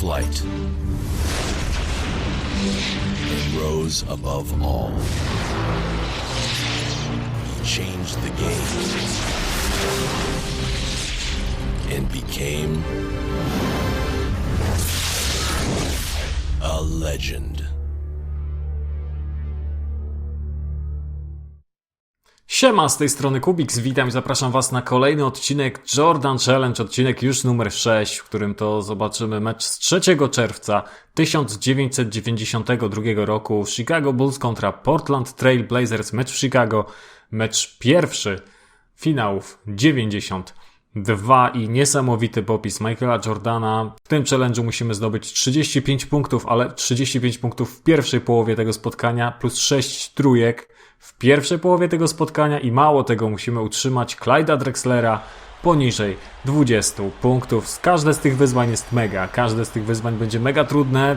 flight and rose above all. He changed the game and became a legend. Siema, z tej strony Kubix, witam i zapraszam Was na kolejny odcinek Jordan Challenge, odcinek już numer 6, w którym to zobaczymy mecz z 3 czerwca 1992 roku Chicago Bulls kontra Portland Trail Blazers, mecz w Chicago, mecz pierwszy finałów 92 i niesamowity popis Michaela Jordana. W tym challenge'u musimy zdobyć 35 punktów, ale 35 punktów w pierwszej połowie tego spotkania plus 6 trójek w pierwszej połowie tego spotkania i mało tego musimy utrzymać Clyda Drexlera poniżej 20 punktów. Każde z tych wyzwań jest mega, każde z tych wyzwań będzie mega trudne,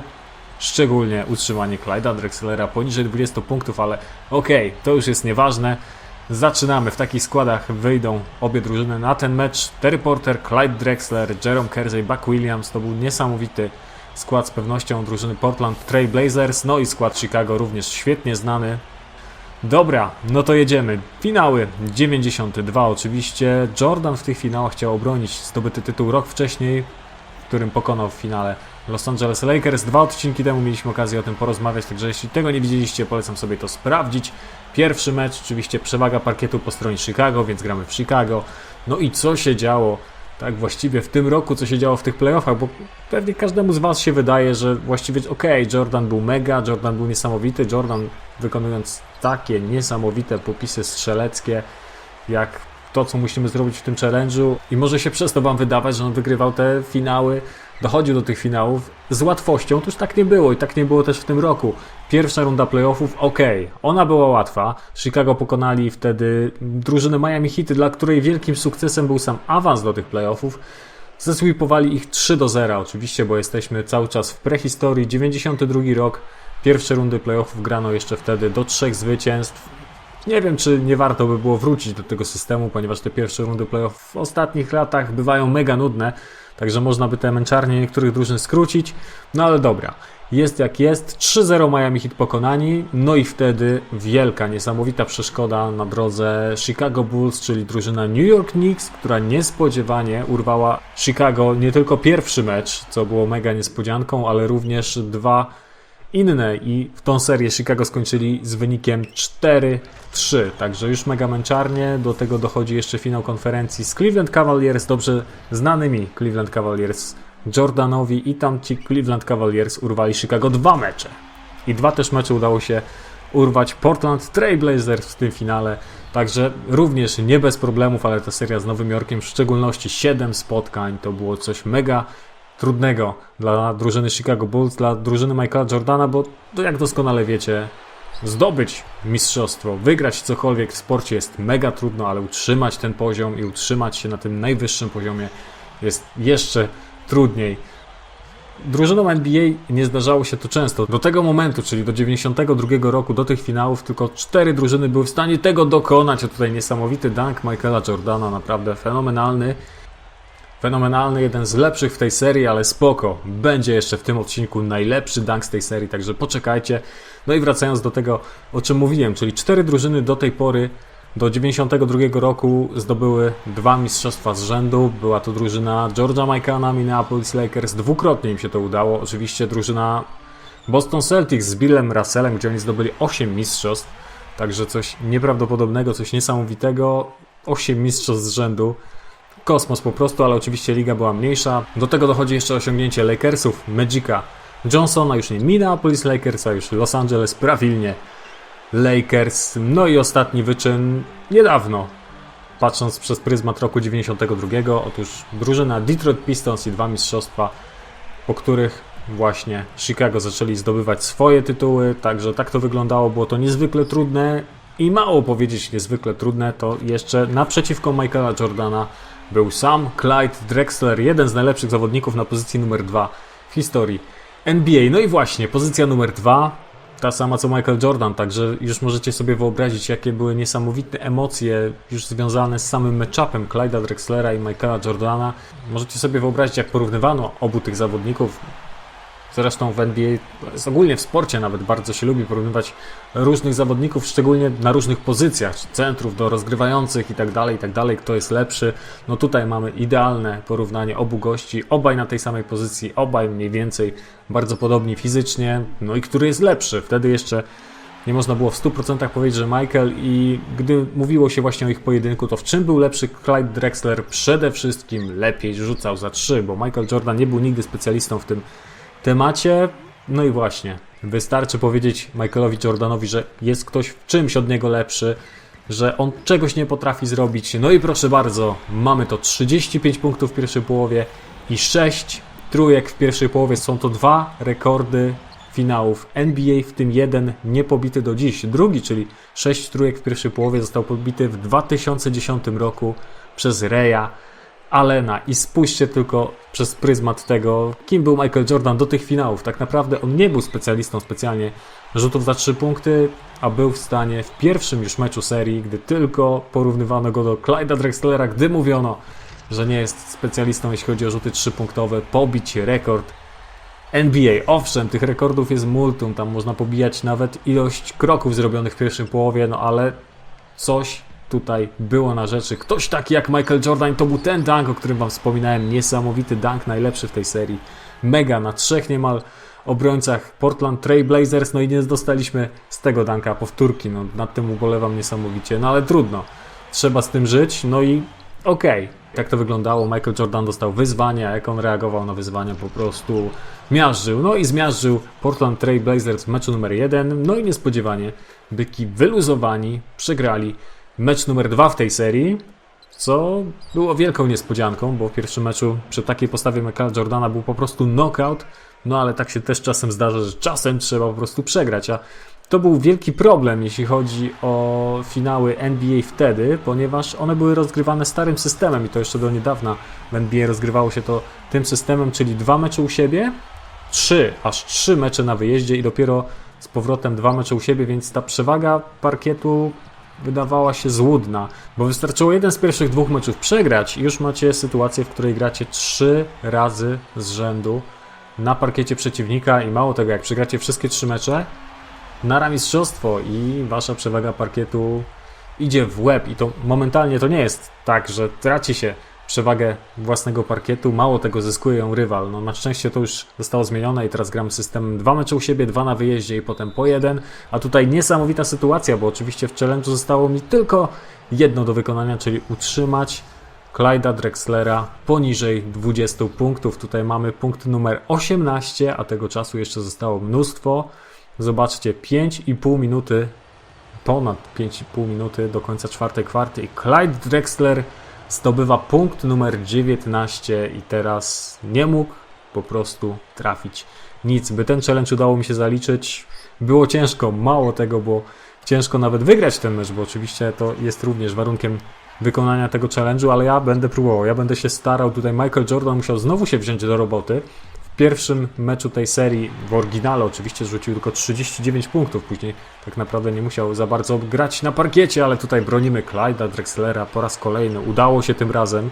szczególnie utrzymanie Clyda Drexlera poniżej 20 punktów, ale okej, to już jest nieważne. Zaczynamy. W takich składach wyjdą obie drużyny na ten mecz. Terry Porter, Clyde Drexler, Jerome Kersey, Buck Williams. To był niesamowity skład z pewnością drużyny Portland Trail Blazers. No i skład Chicago również świetnie znany. Dobra, no to jedziemy. Finały 92 oczywiście. Jordan w tych finałach chciał obronić zdobyty tytuł rok wcześniej, w którym pokonał w finale Los Angeles Lakers. Dwa odcinki temu mieliśmy okazję o tym porozmawiać, także jeśli tego nie widzieliście, polecam sobie to sprawdzić. Pierwszy mecz, oczywiście przewaga parkietu po stronie Chicago, więc gramy w Chicago. No i co się działo tak właściwie w tym roku, co się działo w tych playoffach, bo pewnie każdemu z Was się wydaje, że właściwie okej, Jordan był mega, Jordan był niesamowity, Jordan wykonując takie niesamowite popisy strzeleckie, jak to, co musimy zrobić w tym challenge'u. I może się przez to Wam wydawać, że on wygrywał te finały, dochodził do tych finałów z łatwością, to już tak nie było i tak nie było też w tym roku. Pierwsza runda playoffów, ok, ona była łatwa. Chicago pokonali wtedy drużynę Miami Heat, dla której wielkim sukcesem był sam awans do tych playoffów. Zesweepowali ich 3 do 0 oczywiście, bo jesteśmy cały czas w prehistorii. 92 rok, pierwsze rundy playoffów grano jeszcze wtedy do trzech zwycięstw. Nie wiem, czy nie warto by było wrócić do tego systemu, ponieważ te pierwsze rundy playoff w ostatnich latach bywają mega nudne, także można by te męczarnie niektórych drużyn skrócić. No ale dobra, jest jak jest. 3-0 Miami Heat pokonani, no i wtedy wielka, niesamowita przeszkoda na drodze Chicago Bulls, czyli drużyna New York Knicks, która niespodziewanie urwała Chicago nie tylko pierwszy mecz, co było mega niespodzianką, ale również dwa inne i w tą serię Chicago skończyli z wynikiem 4-3, także już mega męczarnie, do tego dochodzi jeszcze finał konferencji z Cleveland Cavaliers, dobrze znanymi Cleveland Cavaliers Jordanowi i tam ci Cleveland Cavaliers urwali Chicago dwa mecze. I dwa też mecze udało się urwać Portland Trail Blazers w tym finale, także również nie bez problemów, ale ta seria z Nowym Jorkiem, w szczególności 7 spotkań, to było coś mega trudnego dla drużyny Chicago Bulls, dla drużyny Michaela Jordana, bo jak doskonale wiecie, zdobyć mistrzostwo, wygrać cokolwiek w sporcie jest mega trudno, ale utrzymać ten poziom i utrzymać się na tym najwyższym poziomie jest jeszcze trudniej. Drużynom NBA nie zdarzało się to często. Do tego momentu, czyli do 92 roku, do tych finałów, tylko cztery drużyny były w stanie tego dokonać. A tutaj niesamowity dunk Michaela Jordana, naprawdę fenomenalny. Fenomenalny, jeden z lepszych w tej serii, ale spoko. Będzie jeszcze w tym odcinku najlepszy dunk z tej serii, także poczekajcie. No i wracając do tego, o czym mówiłem, czyli cztery drużyny do tej pory, do 92 roku zdobyły dwa mistrzostwa z rzędu. Była to drużyna George'a Michaela, Minneapolis Lakers. Dwukrotnie im się to udało. Oczywiście drużyna Boston Celtics z Billem Russellem, gdzie oni zdobyli 8 mistrzostw. Także coś nieprawdopodobnego, coś niesamowitego. 8 mistrzostw z rzędu kosmos po prostu, ale oczywiście liga była mniejsza. Do tego dochodzi jeszcze osiągnięcie Lakersów, Magica Johnsona, już nie Minneapolis Lakers, a już Los Angeles prawilnie Lakers. No i ostatni wyczyn niedawno, patrząc przez pryzmat roku 92. Otóż drużyna Detroit Pistons i dwa mistrzostwa, po których właśnie Chicago zaczęli zdobywać swoje tytuły, także tak to wyglądało, było to niezwykle trudne i mało powiedzieć niezwykle trudne, to jeszcze naprzeciwko Michaela Jordana był sam Clyde Drexler, jeden z najlepszych zawodników na pozycji numer 2 w historii NBA. No i właśnie, pozycja numer 2, ta sama co Michael Jordan, także już możecie sobie wyobrazić, jakie były niesamowite emocje już związane z samym matchupem Clyde'a Drexlera i Michaela Jordana. Możecie sobie wyobrazić, jak porównywano obu tych zawodników. Zresztą w NBA, ogólnie w sporcie nawet bardzo się lubi porównywać różnych zawodników, szczególnie na różnych pozycjach, centrów do rozgrywających tak i tak dalej, kto jest lepszy. No tutaj mamy idealne porównanie obu gości, obaj na tej samej pozycji, obaj mniej więcej bardzo podobni fizycznie, no i który jest lepszy. Wtedy jeszcze nie można było w 100% powiedzieć, że Michael i gdy mówiło się właśnie o ich pojedynku, to w czym był lepszy Clyde Drexler? Przede wszystkim lepiej rzucał za 3, bo Michael Jordan nie był nigdy specjalistą w tym temacie. No i właśnie, wystarczy powiedzieć Michaelowi Jordanowi, że jest ktoś w czymś od niego lepszy, że on czegoś nie potrafi zrobić. No i proszę bardzo, mamy to 35 punktów w pierwszej połowie i 6 trójek w pierwszej połowie. Są to dwa rekordy finałów NBA, w tym jeden niepobity do dziś. Drugi, czyli 6 trójek w pierwszej połowie, został pobity w 2010 roku przez Reya Allena. I spójrzcie tylko przez pryzmat tego, kim był Michael Jordan do tych finałów. Tak naprawdę on nie był specjalistą specjalnie rzutów za 3 punkty, a był w stanie w pierwszym już meczu serii, gdy tylko porównywano go do Clyde'a Drexlera, gdy mówiono, że nie jest specjalistą, jeśli chodzi o rzuty 3-punktowe, pobić rekord NBA. Owszem, tych rekordów jest multum, tam można pobijać nawet ilość kroków zrobionych w pierwszej połowie, no ale coś tutaj było na rzeczy. Ktoś taki jak Michael Jordan, to był ten dunk, o którym wam wspominałem, niesamowity dunk, najlepszy w tej serii. Mega na trzech niemal obrońcach Portland Trail Blazers, no i nie dostaliśmy z tego danka powtórki, no nad tym ubolewam niesamowicie, no ale trudno. Trzeba z tym żyć, no i okej. Jak to wyglądało? Michael Jordan dostał wyzwania, jak on reagował na wyzwania, po prostu miażdżył. No i zmiażdżył Portland Trail Blazers w meczu numer jeden. No i niespodziewanie byki wyluzowani przegrali mecz numer dwa w tej serii, co było wielką niespodzianką, bo w pierwszym meczu przy takiej postawie Michaela Jordana był po prostu knockout. No ale tak się też czasem zdarza, że czasem trzeba po prostu przegrać, a to był wielki problem, jeśli chodzi o finały NBA wtedy, ponieważ one były rozgrywane starym systemem i to jeszcze do niedawna w NBA rozgrywało się to tym systemem, czyli dwa mecze u siebie, trzy, aż trzy mecze na wyjeździe i dopiero z powrotem dwa mecze u siebie, więc ta przewaga parkietu wydawała się złudna, bo wystarczyło jeden z pierwszych dwóch meczów przegrać i już macie sytuację, w której gracie trzy razy z rzędu na parkiecie przeciwnika i mało tego, jak przegracie wszystkie trzy mecze, na mistrzostwo i wasza przewaga parkietu idzie w łeb. I to momentalnie to nie jest tak, że traci się przewagę własnego parkietu, mało tego zyskuje ją rywal. No, na szczęście to już zostało zmienione i teraz gramy systemem dwa mecze u siebie, dwa na wyjeździe i potem po jeden, a tutaj niesamowita sytuacja, bo oczywiście w challenge zostało mi tylko jedno do wykonania, czyli utrzymać Clyda Drexlera poniżej 20 punktów. Tutaj mamy punkt numer 18, a tego czasu jeszcze zostało mnóstwo. Zobaczcie, 5,5 minuty, ponad 5,5 minuty do końca czwartej kwarty i Clyde Drexler zdobywa punkt numer 19 i teraz nie mógł po prostu trafić nic. By ten challenge udało mi się zaliczyć, było ciężko, mało tego, bo ciężko nawet wygrać ten mecz, bo oczywiście to jest również warunkiem wykonania tego challenge'u, ale ja będę próbował, ja będę się starał. Tutaj Michael Jordan musiał znowu się wziąć do roboty. Pierwszym meczu tej serii, w oryginale oczywiście rzucił tylko 39 punktów, później tak naprawdę nie musiał za bardzo grać na parkiecie, ale tutaj bronimy Clyde'a Drexlera po raz kolejny. Udało się tym razem.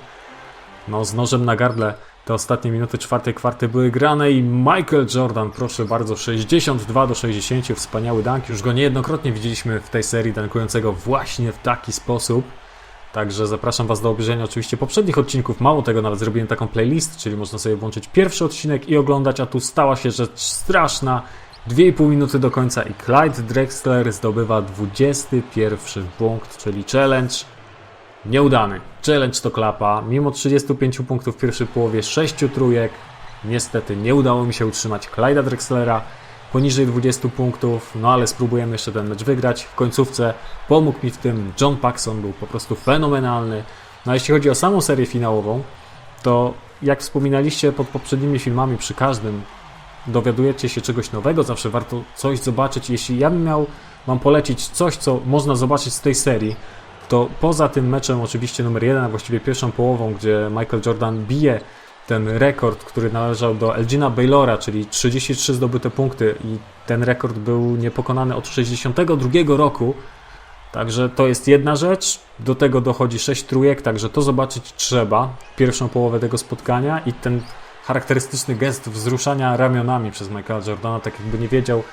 No, z nożem na gardle te ostatnie minuty czwartej kwarty były grane i Michael Jordan, proszę bardzo, 62 do 60, wspaniały dunk. Już go niejednokrotnie widzieliśmy w tej serii dunkującego właśnie w taki sposób. Także zapraszam Was do obejrzenia oczywiście poprzednich odcinków. Mało tego, nawet zrobiłem taką playlist, czyli można sobie włączyć pierwszy odcinek i oglądać, a tu stała się rzecz straszna. 2,5 minuty do końca i Clyde Drexler zdobywa 21 punkt, czyli challenge nieudany. Challenge to klapa. Mimo 35 punktów w pierwszej połowie, 6 trójek, niestety nie udało mi się utrzymać Clyde'a Drexlera poniżej 20 punktów, no ale spróbujemy jeszcze ten mecz wygrać. W końcówce pomógł mi w tym John Paxson, był po prostu fenomenalny. No a jeśli chodzi o samą serię finałową, to jak wspominaliście pod poprzednimi filmami, przy każdym dowiadujecie się czegoś nowego, zawsze warto coś zobaczyć. Jeśli ja bym miał Wam polecić coś, co można zobaczyć z tej serii, to poza tym meczem oczywiście numer jeden, a właściwie pierwszą połową, gdzie Michael Jordan bije ten rekord, który należał do Elgina Baylora, czyli 33 zdobyte punkty i ten rekord był niepokonany od 62 roku. Także to jest jedna rzecz. Do tego dochodzi 6 trójek, także to zobaczyć trzeba. Pierwszą połowę tego spotkania i ten charakterystyczny gest wzruszania ramionami przez Michaela Jordana, tak jakby nie wiedział,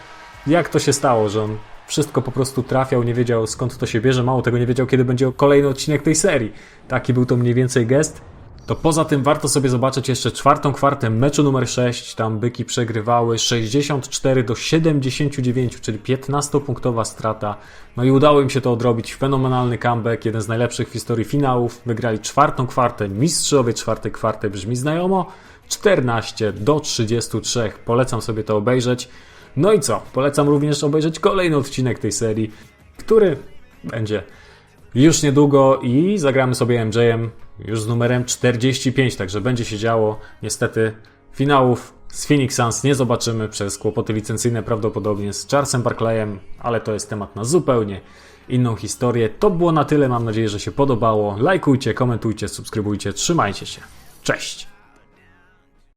jak to się stało, że on wszystko po prostu trafiał, nie wiedział skąd to się bierze, mało tego nie wiedział, kiedy będzie kolejny odcinek tej serii. Taki był to mniej więcej gest. To poza tym warto sobie zobaczyć jeszcze czwartą kwartę meczu numer 6. Tam byki przegrywały 64 do 79, czyli 15-punktowa strata. No i udało im się to odrobić. Fenomenalny comeback, jeden z najlepszych w historii finałów. Wygrali czwartą kwartę. Mistrzowie czwartej kwarty brzmi znajomo. 14 do 33. Polecam sobie to obejrzeć. No i co? Polecam również obejrzeć kolejny odcinek tej serii, który będzie już niedługo i zagramy sobie MJ-em już z numerem 45, także będzie się działo. Niestety finałów z Phoenix Suns nie zobaczymy przez kłopoty licencyjne prawdopodobnie z Charlesem Barkleyem, ale to jest temat na zupełnie inną historię. To było na tyle, mam nadzieję, że się podobało. Lajkujcie, komentujcie, subskrybujcie, trzymajcie się. Cześć!